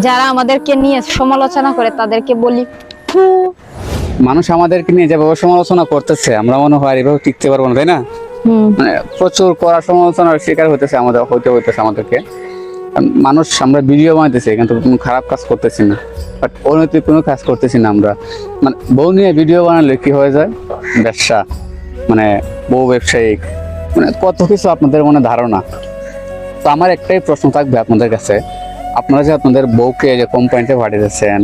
যারা আমাদেরকে নিয়ে সমালোচনা করে তাদেরকে বলি ফু। মানুষ আমাদেরকে নিয়ে যেভাবে সমালোচনা করতেছে আমরা মনে হয় এভাবে টিকতে পারব না তাই না? মানে প্রচুর কড়া সমালোচনার শিকার হইতেছে আমাদের হইতে হইতেছে আমাদেরকে। মানুষ আমরা ভিডিও বানাইতেছি কিন্তু কোনো খারাপ কাজ করতেছি না। বাট অনৈতিক কোনো কাজ করতেছি না আমরা। মানে বউ নিয়ে ভিডিও বানালে কি হয়ে যায়? ব্যবসা। মানে বউ ব্যবসায়িক। মানে কত কিছু আপনাদের মনে ধারণা? তো আমার একটাই প্রশ্ন থাকবে আপনাদের কাছে। আপনারা যে আপনাদের বউকে যে কোম্পানিতে পাঠিয়েছেন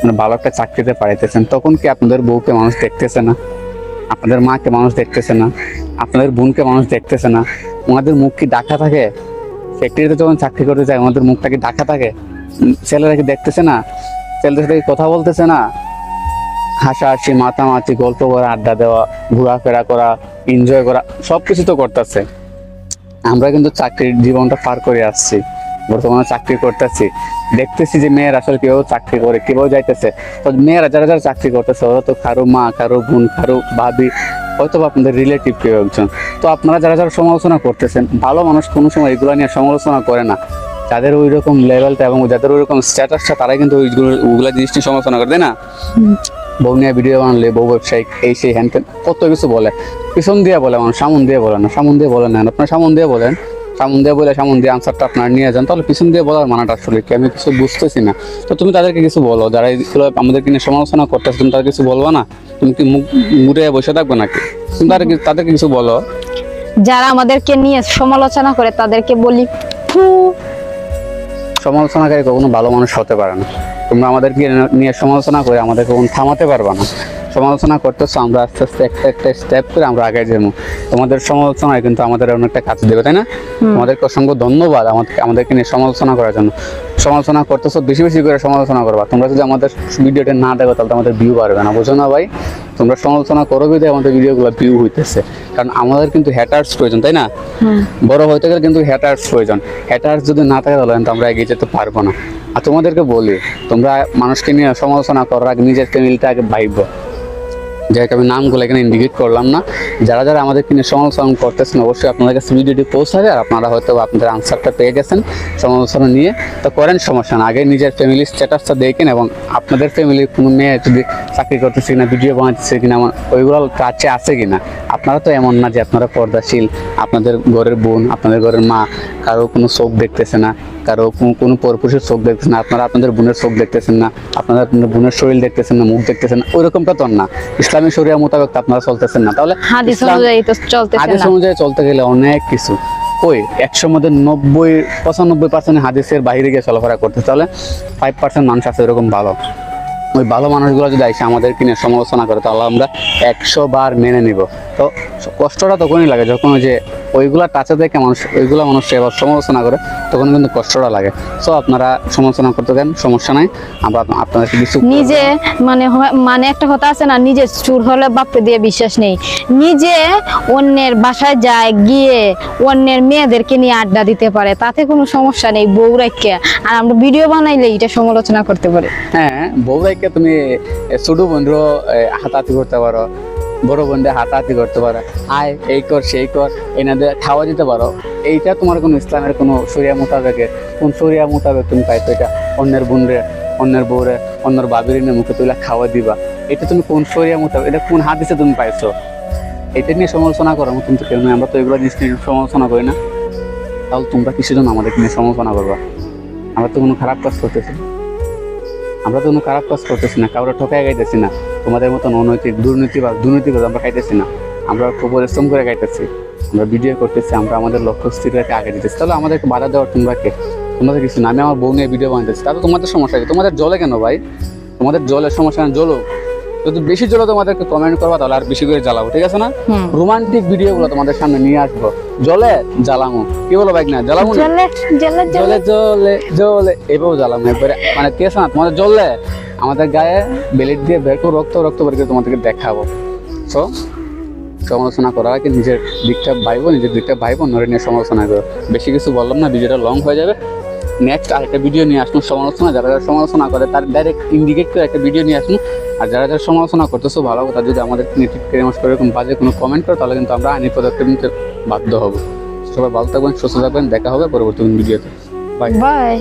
মানে ভালো একটা চাকরিতে পাঠাইতেছেন, তখন কি আপনাদের বউকে মানুষ দেখতেছে না? আপনাদের মাকে মানুষ দেখতেছে না? আপনাদের বোনকে মানুষ দেখতেছে না? ওনাদের মুখ কি ডাকা থাকে? ফ্যাক্টরিতে যখন চাকরি করতে যায়, ওনাদের মুখটা কি ডাকা থাকে? ছেলেরা কি দেখতেছে না? ছেলেদের সাথে কথা বলতেছে না? হাসাহাসি, মাতামাতি, গল্প করা, আড্ডা দেওয়া, ঘোরাফেরা করা এনজয় করা সব কিছু তো করতেছে। আমরা কিন্তু চাকরির জীবনটা পার করে আসছি। বর্তমানে চাকরি করতেছি। দেখতেছি যে মেয়েরা আসলে কেউ চাকরি করে কেউ যাইতেছে। তো মেয়েরা যারা যারা চাকরি করতেছে ওরা তো কারও মা কারও বোন কারও ভাবি হয়তো আপনাদের রিলেটিভ কেউ একজন। তো আপনারা যারা যারা সমালোচনা করতেছেন ভালো মানুষ কোনো সময় এগুলো নিয়ে সমালোচনা করে না। যাদের ওই রকম লেভেলটা এবং যাদের ওই রকম স্ট্যাটাসটা তারাই কিন্তু ওইগুলো ওগুলা জিনিস নিয়ে সমালোচনা করে তাই না? বউ নিয়ে ভিডিও বানালে বউ ব্যবসায়িক এই সেই হ্যান কত কিছু বলে। পিছন দিয়ে বলে মানুষ সামন দিয়ে বলে না সামন দিয়ে বলে না। আপনার সামন দিয়ে বলেন। সামন দিয়ে বলে সামন দিয়ে আনসারটা আপনার নিয়ে যান। তাহলে পিছন দিয়ে বলার মানাটা আসলে কি? আমি কিছু বুঝতেছি না। তো তুমি তাদেরকে কিছু বলো। যারা এইগুলো আমাদেরকে নিয়ে সমালোচনা করতেছে তুমি তাদের কিছু বলবা না? তুমি কি মুখ মুড়ে বসে থাকবে নাকি? তুমি তাদেরকে তাদেরকে কিছু বলো। যারা আমাদেরকে নিয়ে সমালোচনা করে তাদেরকে বলি ফু। সমালোচনাকারী কখনো ভালো মানুষ হতে পারে না। তোমরা আমাদেরকে নিয়ে সমালোচনা করে আমাদের কখনো থামাতে পারবে না। সমালোচনা করতেছো আমরা আস্তে আস্তে একটা একটা স্টেপ করে আমরা আগে যাব। তোমাদের সমালোচনায় কিন্তু আমাদের অনেকটা কাজ দেবে তাই না? তোমাদেরকে অসংখ্য ধন্যবাদ আমাদেরকে আমাদেরকে নিয়ে সমালোচনা করার জন্য। সমালোচনা করতেছো বেশি বেশি করে সমালোচনা করবা। তোমরা যদি আমাদের ভিডিওটা না দেখো তাহলে আমাদের ভিউ পারবে না বোঝো না ভাই? তোমরা সমালোচনা করো বিধে আমাদের ভিডিওগুলো ভিউ হইতেছে। কারণ আমাদের কিন্তু হ্যাটার্স প্রয়োজন তাই না? বড় হইতে গেলে কিন্তু হ্যাটার্স প্রয়োজন। হ্যাটার্স যদি না থাকে তাহলে কিন্তু আমরা এগিয়ে যেতে পারব না। আর তোমাদেরকে বলি তোমরা মানুষকে নিয়ে সমালোচনা করার আগে নিজের ফ্যামিলিটা আগে ভাইব। যাকে, আমি নামগুলো এখানে ইন্ডিকেট করলাম না। যারা যারা আমাদেরকে নিয়ে সমালোচনা করতেছেন, অবশ্যই আপনাদের কাছে ভিডিওটি পৌঁছাবে, আর আপনারা হয়তো আপনাদের আনসারটা পেয়ে গেছেন সমালোচনা নিয়ে। তো করেন সমস্যা না, আগে নিজের ফ্যামিলির স্ট্যাটাসটা দেখেন এবং আপনাদের ফ্যামিলির কোনো মেয়ে যদি চাকরি করতেছে কিনা ভিডিও বানাতেছে কিনা, আমার ওইগুলো কাছে আছে কিনা, আপনারা তো এমন না যে আপনারা পর্দাশীল, আপনাদের ঘরের বোন, আপনাদের ঘরের মা, কারও কোনো চোখ দেখতেছে না, কারও কোনো- কোনো পরপুরুষের চোখ দেখতেছেন না, আপনারা আপনাদের বোনের চোখ দেখতেছেন না, আপনারা আপনাদের বোনের শরীর দেখতেছেন না, মুখ দেখতেছেন না, ওইরকমটা তো না। শরিয়া মোতাবেক তো আপনারা চলতেছেন না। তাহলে হাদিস অনুযায়ী তো চলতেছে হাদিস অনুযায়ী চলতে গেলে অনেক কিছু। কই একশো মধ্যে নব্বই পঁচানব্বই পার্সেন্ট হাদিসের বাইরে গিয়ে চলাফেরা করতে। তাহলে ফাইভ পার্সেন্ট মানুষ আছে এরকম ভালো। ওই ভালো মানুষগুলো যদি এসে আমাদের কিনে সমালোচনা করে তাহলে আমরা একশো বার মেনে নিব। তো কষ্টটা তখনই লাগে যখন ওই যে ওইগুলা টাচে দেখে মানুষ ওইগুলা মানুষ এবার সমালোচনা করে তখন কিন্তু কষ্টটা লাগে। সো আপনারা সমালোচনা করতে দেন সমস্যা নাই। আমরা আপ- আপনাদেরকে কিছু নিজে মানে মানে একটা কথা আছে না নিজে চুর হলে বাপকে দিয়ে বিশ্বাস নেই। নিজে অন্যের বাসায় যায় গিয়ে অন্যের মেয়েদেরকে নিয়ে আড্ডা দিতে পারে তাতে কোনো সমস্যা নেই বউ রাখকে আর আমরা ভিডিও বানাইলে এটা সমালোচনা করতে পারি। হ্যাঁ বউরাইকে তুমি এ, ছোট বন্ধু হাতাহাতি করতে পারো। বড় বন্ধে হাতাহাতি করতে পারো। আয়, এই কর, সেই কর এনাদের খাওয়া দিতে পারো। এইটা তোমার কোনো ইসলামের কোনো সরিয়া মোতাবেকে, কোন সরিয়া মোতাবেক তুমি পাইছো এটা? অন্যের বোনরে, অন্যের বউরে, অন্যের বাবির এনে মুখে তুলে খাওয়া দিবা। এটা তুমি কোন সরিয়া মোতাবেক, এটা কোন হাদিসে তুমি পাইছো? এটা নিয়ে সমালোচনা করার মতন তো কেউ নয় আমরা তো এগুলো জিনিস নিয়ে সমালোচনা করি না। তাহলে তোমরা কিছু জন আমাদের নিয়ে সমালোচনা করবা। আমরা তো কোনো খারাপ কাজ করতেছি। আমরা তো কোনো খারাপ কাজ করতেছি না কারোর ঠকায় গাইতেছি না, তোমাদের মতন অনৈতিক, দুর্নীতি বা দুর্নীতি আমরা খাইতেছি না। আমরা খুব পরিশ্রম করে গাইতেছি আমরা ভিডিও করতেছি, আমরা আমাদের লক্ষ্য স্থির রেখে আগে দিতেছি। তাহলে আমাদেরকে বাধা দেওয়ার তোমরা কে? তোমাদের কিছু না, আমি আমার বউ নিয়ে ভিডিও বানাতেছি তাহলে তোমাদের সমস্যা কি? তোমাদের জলে কেন ভাই? তোমাদের জলের সমস্যা না জলো যদি বেশি জলে তোমাদেরকে কমেন্ট করবা তাহলে আর বেশি করে জ্বালাবো ঠিক আছে না? রোমান্টিক ভিডিওগুলো তোমাদের সামনে নিয়ে আসব। জলে জ্বালামো। কি বলো বাইক না জ্বালামো জলে জলে জলে। এভাবে জ্বালাম একবারে। মানে কে না তোমাদের জ্বললে? আমাদের গায়ে বেলেট দিয়ে বের করে রক্ত রক্ত বের করে তোমাদেরকে দেখাবো। সো সমালোচনা করার আগে নিজের দিকটা ভাইবো নিজের দিকটা ভাইবো নরে নিয়ে সমালোচনা করো। বেশি কিছু বললাম না ভিডিওটা লং হয়ে যাবে। নেক্সট আরেকটা ভিডিও নিয়ে আসুন সমালোচনা। যারা যারা সমালোচনা করে, তার ডাইরেক্ট ইন্ডিকেট করে একটা ভিডিও নিয়ে আসুন আর যারা যারা সমালোচনা করতেছো, ভালো তার যদি আমাদের এরকম বাজে কোনো কমেন্ট করে, তাহলে কিন্তু আমরা আইনি পদক্ষেপ নিতে বাধ্য হব। সবাই ভালো থাকবেন, সুস্থ থাকবেন, দেখা হবে পরবর্তী ভিডিওতে বাই বাই